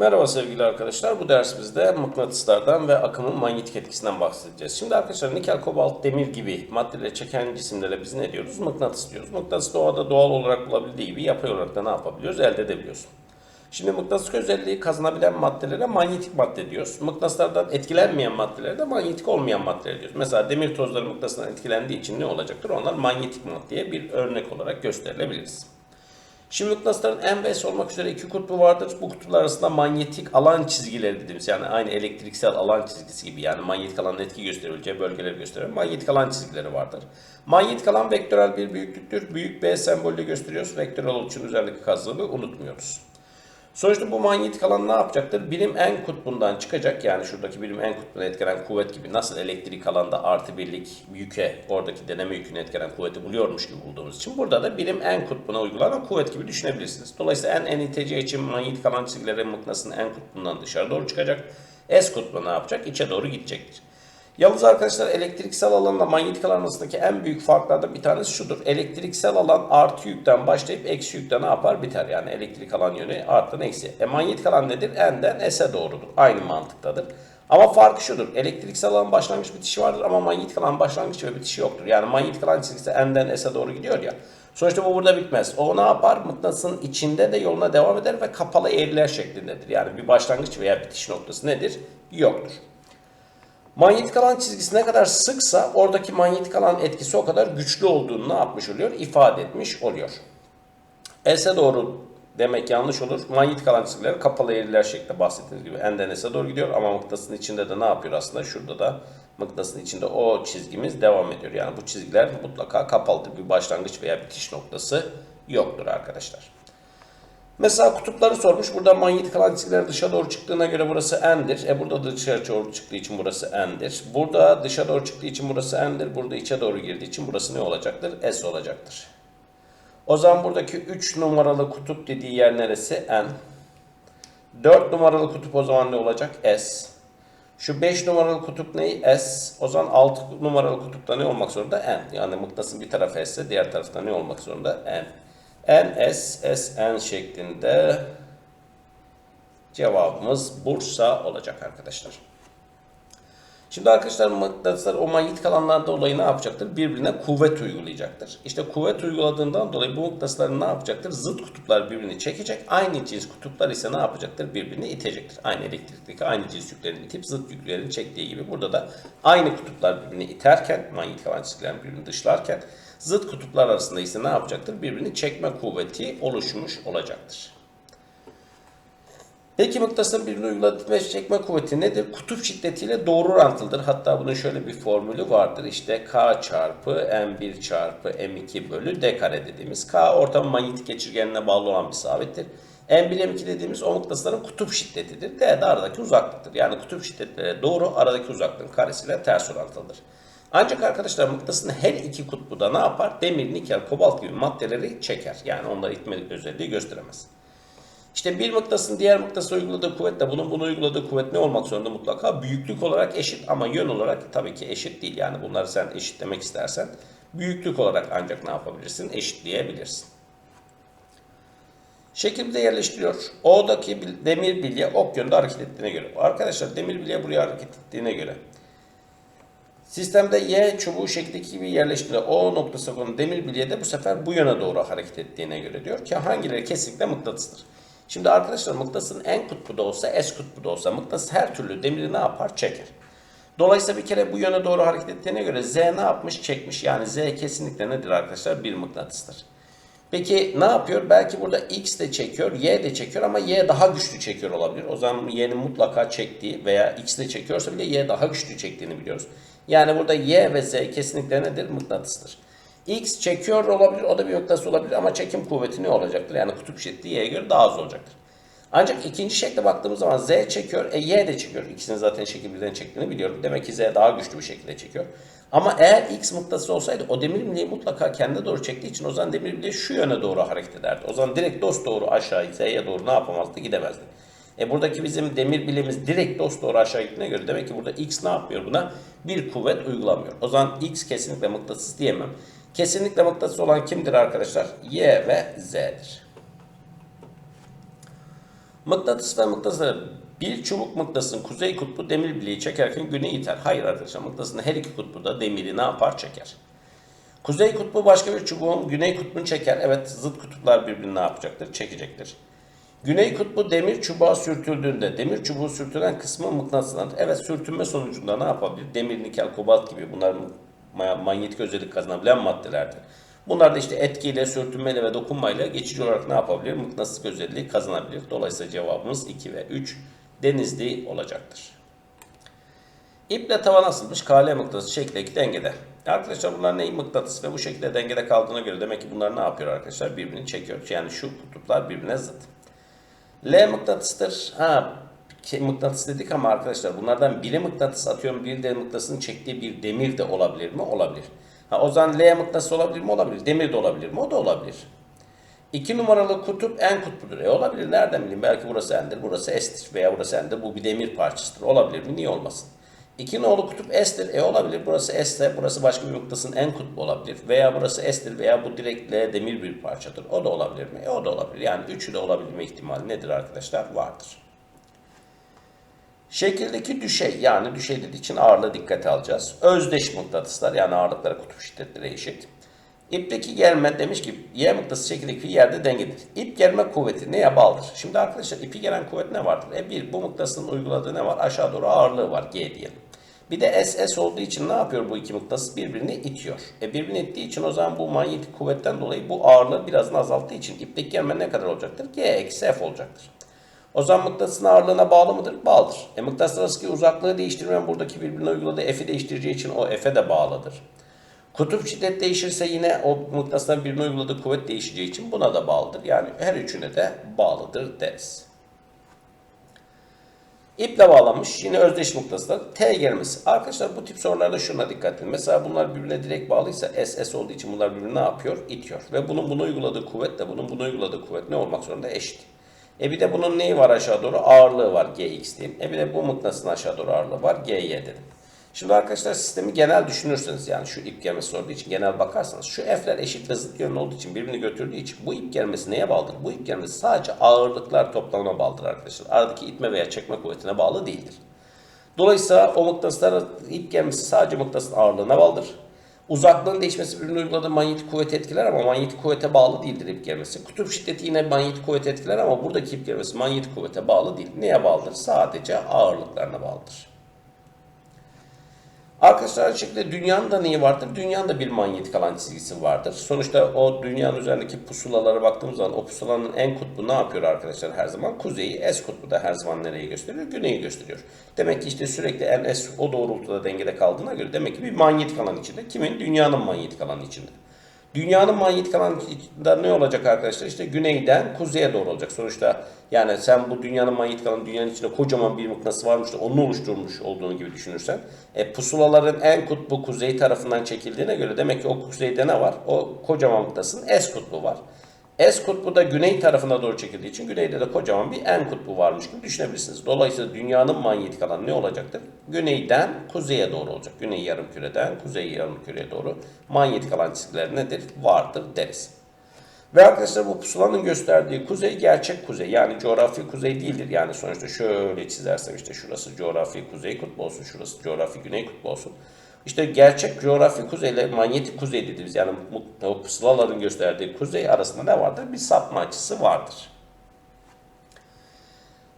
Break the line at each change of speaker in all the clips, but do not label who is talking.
Merhaba sevgili arkadaşlar. Bu dersimizde mıknatıslardan ve akımın manyetik etkisinden bahsedeceğiz. Şimdi arkadaşlar nikel, kobalt, demir gibi maddeleri çeken cisimlere biz ne diyoruz? Mıknatıs diyoruz. Mıknatıs doğada doğal olarak bulabildiği gibi yapay olarak da ne yapabiliyoruz? Elde edebiliyoruz. Şimdi mıknatıs özelliği kazanabilen maddelere manyetik madde diyoruz. Mıknatıslardan etkilenmeyen maddelere de manyetik olmayan maddeler diyoruz. Mesela demir tozları mıknatısından etkilendiği için ne olacaktır? Onlar manyetik maddeye bir örnek olarak gösterilebiliriz. Şimdi mıknatısların en ve olmak üzere iki kutbu vardır. Bu kutuplar arasında manyetik alan çizgileri dediğimiz yani aynı elektriksel alan çizgisi gibi yani manyetik alanın etki gösterebileceği bölgeleri gösteriyor. Manyetik alan çizgileri vardır. Manyetik alan vektörel bir büyüklüktür. Büyük B sembolüyle gösteriyoruz. Vektörel olduğu için üzerindeki kazığı unutmuyoruz. Sonuçta bu manyetik alan ne yapacaktır? Birim en kutbundan çıkacak. Yani şuradaki birim en kutbuna etkilenen kuvvet gibi nasıl elektrik alanda artı birlik yüke oradaki deneme yükünü etkilenen kuvveti buluyormuş gibi bulduğumuz için burada da birim en kutbuna uygulanan kuvvet gibi düşünebilirsiniz. Dolayısıyla en en için manyetik alan çizgileri mıknatısın en kutbundan dışarı doğru çıkacak. S kutbu ne yapacak? İçe doğru gidecektir. Yalnız arkadaşlar elektriksel alanla manyetik alan arasındaki en büyük farklardan bir tanesi şudur. Elektriksel alan artı yükten başlayıp eksi yükte ne yapar? Biter. Yani elektrik alan yönü arttan eksi. E manyetik alan nedir? N'den S'e doğrudur. Aynı mantıktadır. Ama farkı şudur. Elektriksel alan başlangıç bitişi vardır ama manyetik alan başlangıç ve bitişi yoktur. Yani manyetik alan çizgisi N'den S'e doğru gidiyor ya. Sonuçta bu burada bitmez. O ne yapar? Mıknatısın içinde de yoluna devam eder ve kapalı eğriler şeklindedir. Yani bir başlangıç veya bitiş noktası nedir? Yoktur. Manyetik alan çizgisi ne kadar sıksa oradaki manyetik alan etkisi o kadar güçlü olduğunu ne yapmış oluyor? İfade etmiş oluyor. S'e doğru demek yanlış olur. Manyetik alan çizgileri kapalı eğriler şeklinde bahsettiğiniz gibi N'den S'e doğru gidiyor ama mıknatısın içinde de ne yapıyor aslında? Şurada da mıknatısın içinde o çizgimiz devam ediyor. Yani bu çizgiler mutlaka kapalıdır. Bir başlangıç veya bitiş noktası yoktur arkadaşlar. Mesela kutupları sormuş. Burada manyetik alan çizgileri dışa doğru çıktığına göre burası n'dir. E burada da dışarı doğru çıktığı için burası n'dir. Burada dışa doğru çıktığı için burası n'dir. Burada içe doğru girdiği için burası ne olacaktır? S olacaktır. O zaman buradaki 3 numaralı kutup dediği yer neresi? N. 4 numaralı kutup o zaman ne olacak? S. Şu 5 numaralı kutup ne? S. O zaman 6 numaralı kutupta ne olmak zorunda? N. Yani mıknatısın bir tarafı S diğer tarafta ne olmak zorunda? N. N, S, S, N şeklinde cevabımız Bursa olacak arkadaşlar. Şimdi arkadaşlar mıknatıslar o manyetik alanlarda dolayı ne yapacaktır? Birbirine kuvvet uygulayacaktır. İşte kuvvet uyguladığından dolayı bu mıknatıslar ne yapacaktır? Zıt kutuplar birbirini çekecek. Aynı cins kutuplar ise ne yapacaktır? Birbirini itecektir. Aynı elektrikteki aynı cins yüklerin itip zıt yüklerin çektiği gibi burada da aynı kutuplar birbirini iterken, manyetik alan çizgilerin birbirini dışlarken zıt kutuplar arasında ise ne yapacaktır? Birbirini çekme kuvveti oluşmuş olacaktır. Peki mıknatısın birbirini uyguladığı çekme kuvveti nedir? Kutup şiddetiyle doğru orantılıdır. Hatta bunun şöyle bir formülü vardır. İşte K çarpı M1 çarpı M2 bölü D kare dediğimiz. K ortam manyetik geçirgenine bağlı olan bir sabittir. M1 M2 dediğimiz o mıknatısların kutup şiddetidir. D de aradaki uzaklıktır. Yani kutup şiddetlere doğru aradaki uzaklığın karesiyle ters orantılıdır. Ancak arkadaşlar mıknatısın her iki kutbu da ne yapar? Demir, nikel, kobalt gibi maddeleri çeker. Yani onları itme özelliği gösteremez. İşte bir mıknatısın diğer mıknatısa uyguladığı kuvvetle bunun bunu uyguladığı kuvvet ne olmak zorunda mutlaka? Büyüklük olarak eşit ama yön olarak tabii ki eşit değil. Yani bunları sen eşitlemek istersen büyüklük olarak ancak ne yapabilirsin? Eşitleyebilirsin. Şekilde yerleştiriyor. O'daki demir bilye ok yönde hareket ettiğine göre. Arkadaşlar demir bilye buraya hareket ettiğine göre. Sistemde Y çubuğu şeklindeki gibi yerleştirilen O noktası konu demir bilye de bu sefer bu yöne doğru hareket ettiğine göre diyor ki hangileri kesinlikle mıknatısdır. Şimdi arkadaşlar mıknatısın en kutbu da olsa S kutbu da olsa mıknatıs her türlü demiri ne yapar? Çeker. Dolayısıyla bir kere bu yöne doğru hareket ettiğine göre Z ne yapmış? Çekmiş. Yani Z kesinlikle nedir arkadaşlar? Bir mıknatısdır. Peki ne yapıyor? Belki burada X de çekiyor, Y de çekiyor ama Y daha güçlü çekiyor olabilir. O zaman Y'nin mutlaka çektiği veya X de çekiyorsa bile Y daha güçlü çektiğini biliyoruz. Yani burada Y ve Z kesinlikle nedir? Mıknatısdır. X çekiyor olabilir, o da bir mıknatıs olabilir ama çekim kuvveti ne olacaktır? Yani kutup şiddeti Y'ye göre daha az olacaktır. Ancak ikinci şekle baktığımız zaman Z çekiyor, e Y de çekiyor. İkisinin zaten şekil birden çektiğini biliyorum. Demek ki Z daha güçlü bir şekilde çekiyor. Ama eğer X mıknatısı olsaydı o demir bileği mutlaka kendine doğru çektiği için o zaman demir bileği şu yöne doğru hareket ederdi. O zaman direkt dost doğru aşağı Z'ye doğru ne yapamazdı? Gidemezdi. E buradaki bizim demir bileğimiz direkt dost doğru aşağı gittiğine göre demek ki burada X ne yapmıyor buna? Bir kuvvet uygulamıyor. O zaman X kesinlikle mıknatıs diyemem. Kesinlikle mıknatıs olan kimdir arkadaşlar? Y ve Z'dir. Mıknatıs ve mıknatıslar bir çubuk mıknatısın kuzey kutbu demir bileği çekerken güney iter. Hayır arkadaşlar mıknatısın her iki kutbu da demiri ne yapar çeker. Kuzey kutbu başka bir çubuğun güney kutbunu çeker. Evet zıt kutuplar birbirini ne yapacaktır? Çekecektir. Güney kutbu demir çubuğa sürtüldüğünde demir çubuğu sürtülen kısmı mıknatıslanır. Evet sürtünme sonucunda ne yapabilir? Demir, nikel, kobalt gibi bunlar ma- manyetik özellik kazanabilen maddelerdir. Bunlar da işte etkiyle, sürtünmeyle ve dokunmayla geçici olarak ne yapabilir? Mıknatıslık özelliği kazanabilir. Dolayısıyla cevabımız 2 ve 3 denizli olacaktır. İple tavan asılmış kale mıknatısı şeklindeki dengede. Arkadaşlar bunlar ne mıknatıs ve bu şekilde dengede kaldığına göre demek ki bunlar ne yapıyor arkadaşlar? Birbirini çekiyor. Yani şu kutuplar birbirine zıt. L mıknatısıdır. Ha mıknatıs dedik ama arkadaşlar bunlardan biri mıknatıs atıyorum bir de mıknatısın çektiği bir demir de olabilir mi? Olabilir. Ha, o zaman L mıknatıs olabilir mi? Olabilir. Demir de olabilir mi? O da olabilir. İki numaralı kutup en kutbudur. E olabilir. Nereden bileyim? Belki burası endir, burası S'tir veya burası endir. Bu bir demir parçasıdır. Olabilir mi? Niye olmasın? İki nolu kutup S'tir. E olabilir. Burası S'te, burası başka bir mıknatısın en kutbu olabilir. Veya burası S'tir veya bu direkt L demir bir parçadır. O da olabilir mi? E o da olabilir. Yani üçü de olabilme ihtimali nedir arkadaşlar? Vardır. Şekildeki düşey yani düşey dediği için ağırlığı dikkate alacağız. Özdeş mıknatıslar yani ağırlıkları kutup şiddetleri eşit. İpteki germe demiş ki Y mıknatısı şekildeki yerde dengedir. İp germe kuvveti neye bağlıdır? Şimdi arkadaşlar ipi gelen kuvvet ne vardır? E bir bu mıknatısın uyguladığı ne var? Aşağı doğru ağırlığı var G diyelim. Bir de S S olduğu için ne yapıyor bu iki mıknatıs? Birbirini itiyor. E birbirini ittiği için o zaman bu manyetik kuvvetten dolayı bu ağırlığı biraz azalttığı için ipteki germe ne kadar olacaktır? G eksi F olacaktır. O zaman mıknatısın ağırlığına bağlı mıdır? Bağlıdır. E mıknatıs arasındaki uzaklığı değiştirmeyen buradaki birbirine uyguladığı F'i değiştireceği için o F'e de bağlıdır. Kutup şiddet değişirse yine o mıknatısların birbirine uyguladığı kuvvet değişeceği için buna da bağlıdır. Yani her üçüne de bağlıdır deriz. İple bağlanmış yine özdeş mıknatıslar T gelmesi. Arkadaşlar bu tip sorularda şuna dikkat edin. Mesela bunlar birbirine direkt bağlıysa S S olduğu için bunlar birbirine ne yapıyor? İtiyor. Ve bunun bunu uyguladığı kuvvet de bunun bunu uyguladığı kuvvet ne olmak zorunda? Eşit. E bir de bunun neyi var aşağı doğru? Ağırlığı var Gx diyeyim. E bir de bu mıknatısın aşağı doğru ağırlığı var Gy dedim. Şimdi arkadaşlar sistemi genel düşünürseniz yani şu ip gelmesi olduğu için genel bakarsanız şu F'ler eşit ve zıt yönlü olduğu için birbirini götürdüğü için bu ip gelmesi neye bağlıdır? Bu ip gelmesi sadece ağırlıklar toplamına bağlıdır arkadaşlar. Aradaki itme veya çekme kuvvetine bağlı değildir. Dolayısıyla o mıknatısların ip gelmesi sadece mıknatısın ağırlığına bağlıdır. Uzaklığın değişmesi birbirine uyguladığı manyetik kuvveti etkiler ama manyetik kuvvete bağlı değildir ip gelmesi. Kutup şiddeti yine manyetik kuvveti etkiler ama buradaki ip gelmesi manyetik kuvvete bağlı değil. Neye bağlıdır? Sadece ağırlıklarına bağlıdır. Aynı şekilde dünyanın da neyi vardır? Dünyanın da bir manyetik alan çizgisi vardır. Sonuçta o dünyanın üzerindeki pusulalara baktığımız zaman o pusulanın en kutbu ne yapıyor arkadaşlar her zaman? Kuzeyi, S kutbu da her zaman nereyi gösteriyor? Güneyi gösteriyor. Demek ki işte sürekli en S o doğrultuda dengede kaldığına göre demek ki bir manyetik alan içinde. Kimin? Dünyanın manyetik alanı içinde. Dünyanın manyetik alanında ne olacak arkadaşlar? İşte güneyden kuzeye doğru olacak. Sonuçta yani sen bu dünyanın manyetik alanı dünyanın içinde kocaman bir mıknatıs varmış da onu oluşturmuş olduğunu gibi düşünürsen e, pusulaların en kutbu kuzey tarafından çekildiğine göre demek ki o kuzeyde ne var? O kocaman mıknatısın S kutbu var. S kutbu da güney tarafına doğru çekildiği için güneyde de kocaman bir N kutbu varmış gibi düşünebilirsiniz. Dolayısıyla dünyanın manyetik alanı ne olacaktır? Güneyden kuzeye doğru olacak. Güney yarımküreden kuzey yarımküreye doğru manyetik alan çizgileri nedir? Vardır deriz. Ve arkadaşlar bu pusulanın gösterdiği kuzey gerçek kuzey. Yani coğrafi kuzey değildir. Yani sonuçta şöyle çizersem işte şurası coğrafi kuzey kutbu olsun, şurası coğrafi güney kutbu olsun. İşte gerçek coğrafi kuzeyle manyetik kuzey dediğimiz yani o pusulaların gösterdiği kuzey arasında ne vardır? Bir sapma açısı vardır.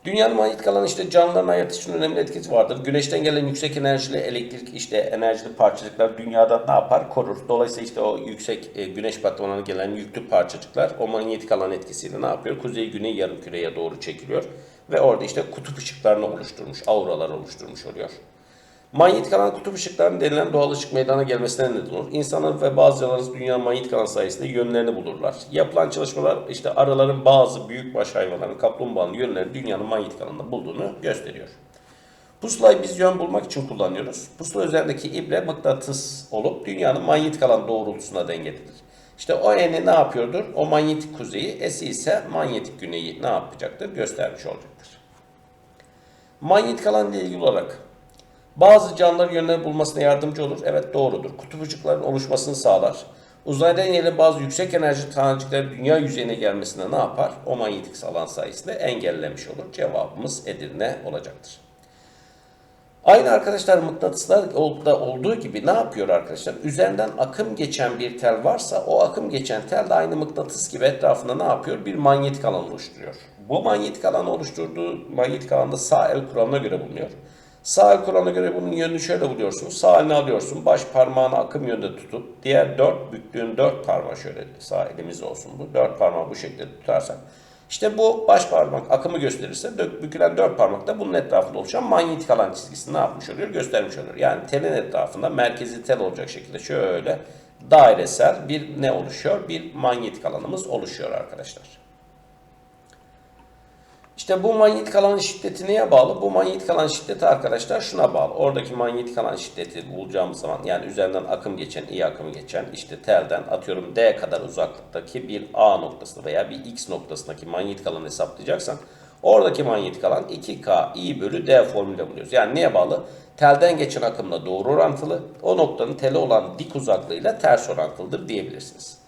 Dünyanın manyetik alanı işte canlıların hayatı için önemli etkisi vardır. Güneşten gelen yüksek enerjili elektrik işte enerjili parçacıklar dünyada ne yapar? Korur. Dolayısıyla işte o yüksek e, güneş batmanına gelen yüklü parçacıklar o manyetik alan etkisiyle ne yapıyor? Kuzey güney yarımküreye doğru çekiliyor. Ve orada işte kutup ışıklarını oluşturmuş, auralar oluşturmuş oluyor. Manyetik alan kutup ışıklarının denilen doğal ışık meydana gelmesine neden olur. İnsanlar ve bazı canlıların dünyanın manyetik alan sayesinde yönlerini bulurlar. Yapılan çalışmalar işte arıların bazı büyükbaş hayvanların kaplumbağanın yönlerini dünyanın manyetik alanında bulduğunu gösteriyor. Pusulayı biz yön bulmak için kullanıyoruz. Pusula üzerindeki ibre mıknatıs olup dünyanın manyetik alan doğrultusuna dengelidir. İşte o eni ne yapıyordur? O manyetik kuzeyi, esi ise manyetik güneyi ne yapacaktır? Göstermiş olacaktır. Manyetik alan ile ilgili olarak bazı canlıların yönlerini bulmasına yardımcı olur. Evet doğrudur. Kutup ışıkların oluşmasını sağlar. Uzaydan gelen bazı yüksek enerji tanecikleri dünya yüzeyine gelmesine ne yapar? O manyetik alan sayesinde engellemiş olur. Cevabımız Edirne olacaktır. Aynı arkadaşlar mıknatıslar da olduğu gibi ne yapıyor arkadaşlar? Üzerinden akım geçen bir tel varsa o akım geçen tel de aynı mıknatıs gibi etrafında ne yapıyor? Bir manyetik alan oluşturuyor. Bu manyetik alanı oluşturduğu manyetik alanda sağ el kuralına göre bulunuyor. Sağ el kuralına göre bunun yönünü şöyle buluyorsun. Sağ elini alıyorsun. Baş parmağını akım yönde tutup diğer dört büktüğün dört parmağı şöyle sağ elimiz olsun bu. Dört parmağı bu şekilde tutarsak işte bu baş parmak akımı gösterirse dök- bükülen dört parmak da bunun etrafında oluşan manyetik alan çizgisini ne yapmış oluyor? Göstermiş oluyor. Yani telin etrafında merkezi tel olacak şekilde şöyle dairesel bir ne oluşuyor? Bir manyetik alanımız oluşuyor arkadaşlar. İşte bu manyetik alanın şiddeti neye bağlı? Bu manyetik alan şiddeti arkadaşlar şuna bağlı. Oradaki manyetik alan şiddeti bulacağımız zaman yani üzerinden akım geçen, iyi akımı geçen işte telden atıyorum D kadar uzaklıktaki bir A noktasında veya bir X noktasındaki manyetik alanı hesaplayacaksan oradaki manyetik alan 2K I bölü D formülüyle buluyoruz. Yani neye bağlı? Telden geçen akımla doğru orantılı. O noktanın tele olan dik uzaklığıyla ters orantılıdır diyebilirsiniz.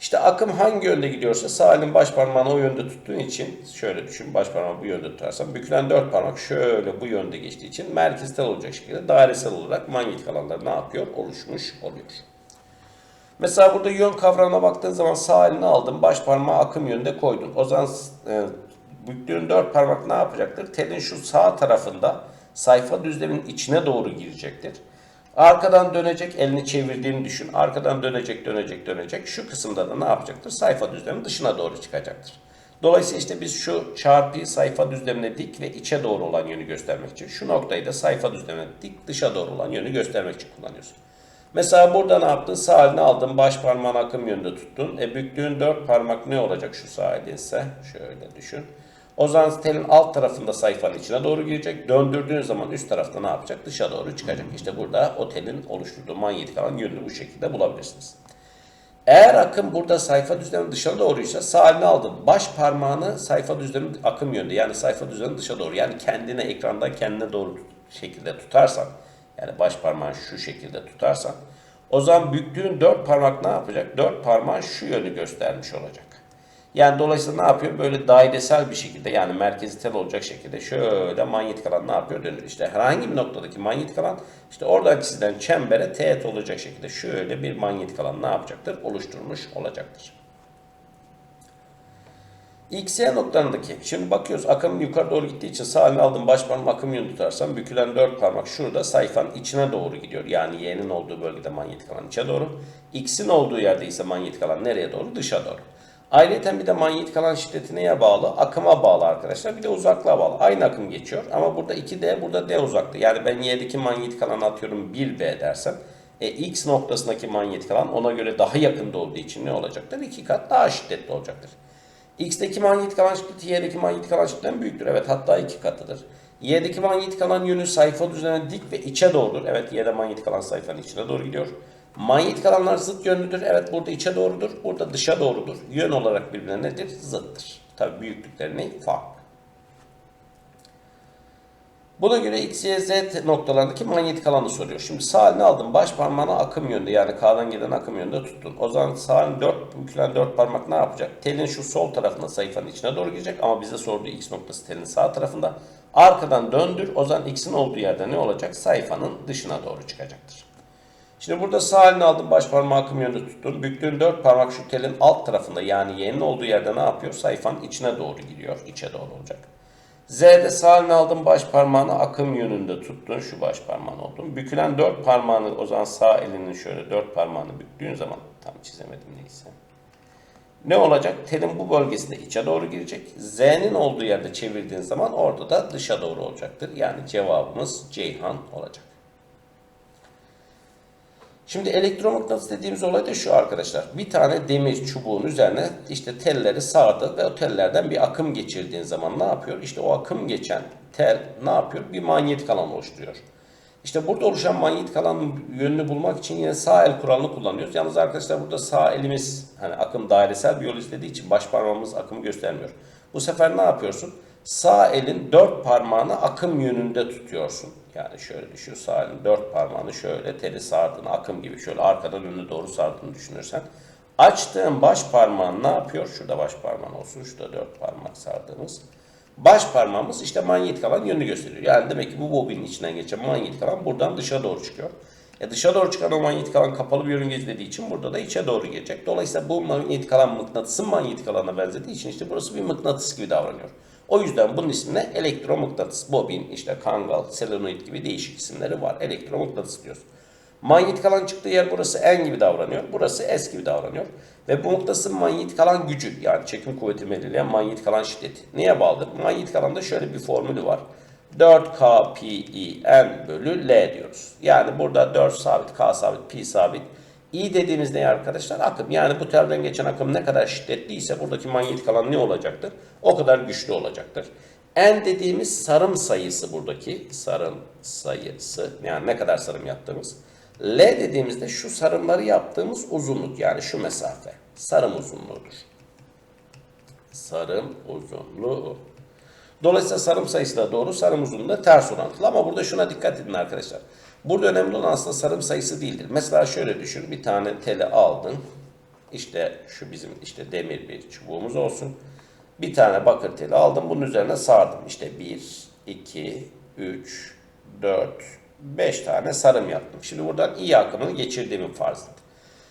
İşte akım hangi yönde gidiyorsa sağ elin baş parmağını o yönde tuttuğun için şöyle düşün baş parmağı bu yönde tutarsan bükülen dört parmak şöyle bu yönde geçtiği için merkezsel olacak şekilde dairesel olarak manyetik alanlar ne yapıyor? Oluşmuş oluyor. Mesela burada yön kavramına baktığın zaman sağ elini aldın baş parmağı akım yönünde koydun. O zaman e, büktüğün dört parmak ne yapacaktır? Telin şu sağ tarafında sayfa düzleminin içine doğru girecektir. Arkadan dönecek, elini çevirdiğini düşün. Arkadan dönecek, dönecek, dönecek. Şu kısımda da ne yapacaktır? Sayfa düzleminin dışına doğru çıkacaktır. Dolayısıyla işte biz şu çarpıyı sayfa düzlemine dik ve içe doğru olan yönü göstermek için, şu noktayı da sayfa düzlemine dik, dışa doğru olan yönü göstermek için kullanıyoruz. Mesela burada ne yaptın? Sağ elini aldın, baş parmağını akım yönünde tuttun. E büktüğün dört parmak ne olacak şu sağ elinse? Şöyle düşün. O zaman telin alt tarafında sayfanın içine doğru girecek. Döndürdüğün zaman üst tarafta ne yapacak? Dışa doğru çıkacak. İşte burada o telin oluşturduğu manyetik alan yönünü bu şekilde bulabilirsiniz. Eğer akım burada sayfa düzleminin dışına doğruysa sağ elini aldın. Baş parmağını sayfa düzleminin akım yönünde yani sayfa düzleminin dışa doğru yani kendine ekrandan kendine doğru şekilde tutarsan yani baş parmağını şu şekilde tutarsan o zaman büktüğün dört parmak ne yapacak? Dört parmağın şu yönü göstermiş olacak. Yani dolayısıyla ne yapıyor? Böyle dairesel bir şekilde yani merkezi tel olacak şekilde şöyle manyetik alan ne yapıyor? Dönüyor. İşte herhangi bir noktadaki manyetik alan işte oradan çizilen çembere teğet olacak şekilde şöyle bir manyetik alan ne yapacaktır? Oluşturmuş olacaktır. XY noktalarındaki, şimdi bakıyoruz akım yukarı doğru gittiği için sağ elini aldım baş parmağım akım yönü tutarsam bükülen dört parmak şurada sayfanın içine doğru gidiyor. Yani Y'nin olduğu bölgede manyetik alan içe doğru. X'in olduğu yerde ise manyetik alan nereye doğru? Dışa doğru. Ayrıca bir de manyetik alan şiddeti neye bağlı? Akıma bağlı arkadaşlar. Bir de uzaklığa bağlı. Aynı akım geçiyor ama burada 2D, burada D uzaklığı. Yani ben Y'deki manyetik alanı atıyorum 1B dersem e, X noktasındaki manyetik alan ona göre daha yakında olduğu için ne olacaktır? 2 kat daha şiddetli olacaktır. X'teki manyetik alan şiddeti Y'deki manyetik alan şiddetinden büyüktür. Evet hatta 2 katıdır. Y'deki manyetik alan yönü sayfa düzenine dik ve içe doğrudur. Evet Y'de manyetik alan sayfanın içine doğru gidiyor. Manyetik alanlar zıt yönlüdür. Evet burada içe doğrudur. Burada dışa doğrudur. Yön olarak birbirine nedir? Zıttır. Tabi büyüklüklerini farklı. Buna göre X, Y, Z noktalarındaki manyetik alanı soruyor. Şimdi sağ elini aldın. Baş parmağını akım yönünde yani K'dan gelen akım yönünde tuttun. O zaman sağ elin dört, bükülen dört parmak ne yapacak? Telin şu sol tarafında sayfanın içine doğru girecek ama bize sorduğu X noktası telin sağ tarafında. Arkadan döndür. O zaman X'in olduğu yerde ne olacak? Sayfanın dışına doğru çıkacaktır. Şimdi burada sağ elini aldın baş parmağı akım yönünde tuttun. Büktüğün dört parmak şu telin alt tarafında yani Y'nin olduğu yerde ne yapıyor? Sayfanın içine doğru gidiyor. içe doğru olacak. Z'de sağ elini aldın baş parmağını akım yönünde tuttun. Şu baş parmağını oldun. Bükülen dört parmağını o zaman sağ elinin şöyle dört parmağını büktüğün zaman tam çizemedim neyse. Ne olacak? Telin bu bölgesinde içe doğru girecek. Z'nin olduğu yerde çevirdiğin zaman orada da dışa doğru olacaktır. Yani cevabımız Ceyhan olacak. Şimdi elektromıknatıs dediğimiz olay da şu arkadaşlar. Bir tane demir çubuğun üzerine işte telleri sardı ve o tellerden bir akım geçirdiğin zaman ne yapıyor? İşte o akım geçen tel ne yapıyor? Bir manyetik alan oluşturuyor. İşte burada oluşan manyetik alanın yönünü bulmak için yine sağ el kuralını kullanıyoruz. Yalnız arkadaşlar burada sağ elimiz hani akım dairesel bir yol istediği için baş parmağımız akımı göstermiyor. Bu sefer ne yapıyorsun? Sağ elin dört parmağını akım yönünde tutuyorsun. Yani şöyle düşün. Sağ dört parmağını şöyle teli sardığını, akım gibi şöyle arkadan önüne doğru sardığını düşünürsen. Açtığın baş parmağın ne yapıyor? Şurada baş parmağın olsun. Şurada dört parmak sardığımız. Baş parmağımız işte manyetik alan yönünü gösteriyor. Yani demek ki bu bobinin içinden geçen manyetik alan buradan dışa doğru çıkıyor. E dışa doğru çıkan o manyetik alan kapalı bir yörünge izlediği için burada da içe doğru gelecek. Dolayısıyla bu manyetik alan mıknatısın manyetik alanına benzediği için işte burası bir mıknatıs gibi davranıyor. O yüzden bunun ismine elektromıknatıs, bobin, işte kangal, selenoid gibi değişik isimleri var. Elektromıknatıs diyoruz. Manyetik alan çıktığı yer burası N gibi davranıyor. Burası S gibi davranıyor. Ve bu mıknatısın manyetik alan gücü yani çekim kuvveti belirleyen manyetik alan şiddeti. Neye bağlıdır? Manyetik alanda şöyle bir formülü var. 4K pi N bölü L diyoruz. Yani burada 4 sabit, K sabit, pi sabit. I dediğimiz ne arkadaşlar? Akım. Yani bu telden geçen akım ne kadar şiddetliyse buradaki manyetik alan ne olacaktır? O kadar güçlü olacaktır. N dediğimiz sarım sayısı buradaki. Sarım sayısı. Yani ne kadar sarım yaptığımız. L dediğimizde şu sarımları yaptığımız uzunluk. Yani şu mesafe. Sarım uzunluğudur. Sarım uzunluğu. Dolayısıyla sarım sayısı da doğru, sarım uzunluğu da ters orantılı. Ama burada şuna dikkat edin arkadaşlar. Burada önemli olan aslında sarım sayısı değildir. Mesela şöyle düşün. Bir tane teli aldın. İşte şu bizim işte demir bir çubuğumuz olsun. Bir tane bakır teli aldım. Bunun üzerine sardım. İşte 1, 2, 3, 4, 5 tane sarım yaptım. Şimdi buradan iyi akımını geçirdiğimi farz et.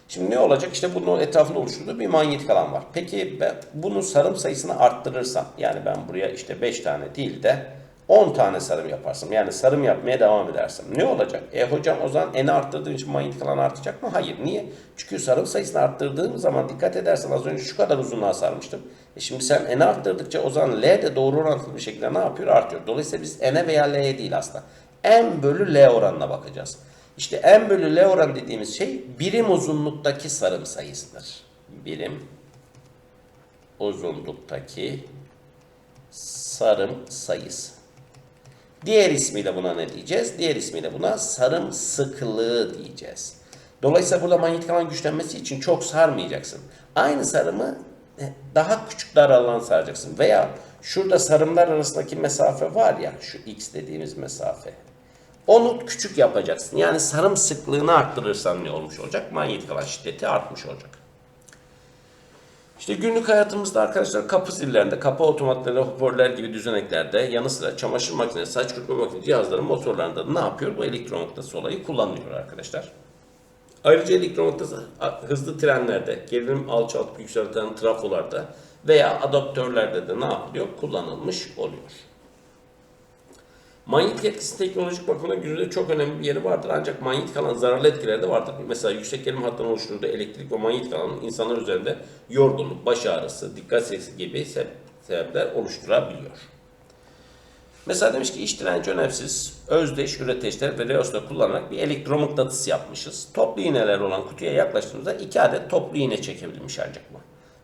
Şimdi ne olacak? İşte bunun etrafında oluşturduğu bir manyetik alan var. Peki ben bunun sarım sayısını arttırırsam, yani ben buraya işte 5 tane değil de 10 tane sarım yaparsam, yani sarım yapmaya devam edersem ne olacak? E hocam o zaman n'i arttırdığım için manyetik alan artacak mı? Hayır. Niye? Çünkü sarım sayısını arttırdığım zaman dikkat edersen az önce şu kadar uzunluğa sarmıştım. E şimdi sen n'i arttırdıkça o zaman L de doğru orantılı bir şekilde ne yapıyor? Artıyor. Dolayısıyla biz n'e veya L'ye değil aslında. N bölü L oranına bakacağız. İşte n bölü L oran dediğimiz şey birim uzunluktaki sarım sayısıdır. Birim uzunluktaki sarım sayısı. Diğer ismiyle buna ne diyeceğiz? Diğer ismiyle buna sarım sıklığı diyeceğiz. Dolayısıyla burada manyetik alan güçlenmesi için çok sarmayacaksın. Aynı sarımı daha küçük dar alan saracaksın. Veya şurada sarımlar arasındaki mesafe var ya, şu x dediğimiz mesafe. Onu küçük yapacaksın. Yani sarım sıklığını arttırırsan ne olmuş olacak? Manyetik alan şiddeti artmış olacak. İşte günlük hayatımızda arkadaşlar kapı zillerinde, kapı otomatları, hoparlörler gibi düzeneklerde yanı sıra çamaşır makinesi, saç kurutma makinesi cihazların motorlarında ne yapıyor? Bu elektronoktası olayı kullanılıyor arkadaşlar. Ayrıca elektronoktası hızlı trenlerde, gerilim alçaltıp yükselten trafolarda veya adaptörlerde de ne yapılıyor? Kullanılmış oluyor. Manyetik etkisi teknolojik bakımdan günümüzde çok önemli bir yeri vardır. Ancak manyetik alan zararlı etkileri de vardır. Mesela yüksek gerilim hattının oluşturduğu elektrik ve manyetik alanın insanlar üzerinde yorgunluk, baş ağrısı, dikkat eksikliği gibi sebepler oluşturabiliyor. Mesela demiş ki iş direnci önemsiz, özdeş üreteçler ve reosla kullanarak bir elektromıknatıs yapmışız. Toplu iğneler olan kutuya yaklaştığımızda iki adet toplu iğne çekebilmiş ancak bu.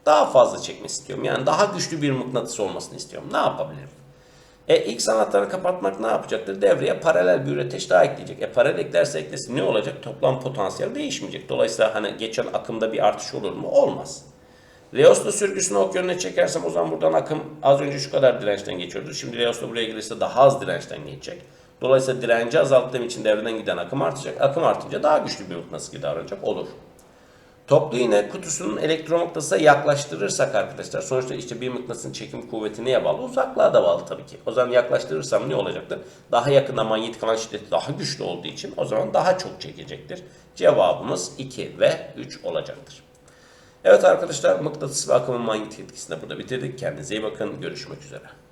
Daha fazla çekmek istiyorum. Yani daha güçlü bir mıknatıs olmasını istiyorum. Ne yapabilirim? E ilk anahtarı kapatmak ne yapacaktır? Devreye paralel bir üreteç daha ekleyecek. E paralel eklerse eklesin ne olacak? Toplam potansiyel değişmeyecek. Dolayısıyla hani geçen akımda bir artış olur mu? Olmaz. Leos'la sürgüsünü ok yönüne çekersem o zaman buradan akım az önce şu kadar dirençten geçiyordu. Şimdi Leos'la buraya gelirse daha az dirençten geçecek. Dolayısıyla direnci azalttığım için devreden giden akım artacak. Akım artınca daha güçlü bir gibi davranacak. Olur. Toplu iğne kutusunun elektromıknatıs'a yaklaştırırsak arkadaşlar sonuçta işte bir mıknatısın çekim kuvveti neye bağlı? Uzaklığa da bağlı tabii ki. O zaman yaklaştırırsam ne olacaktır? Daha yakında manyetik alan şiddeti daha güçlü olduğu için o zaman daha çok çekecektir. Cevabımız 2 ve 3 olacaktır. Evet arkadaşlar mıknatıs ve akımın manyetik etkisini burada bitirdik. Kendinize iyi bakın. Görüşmek üzere.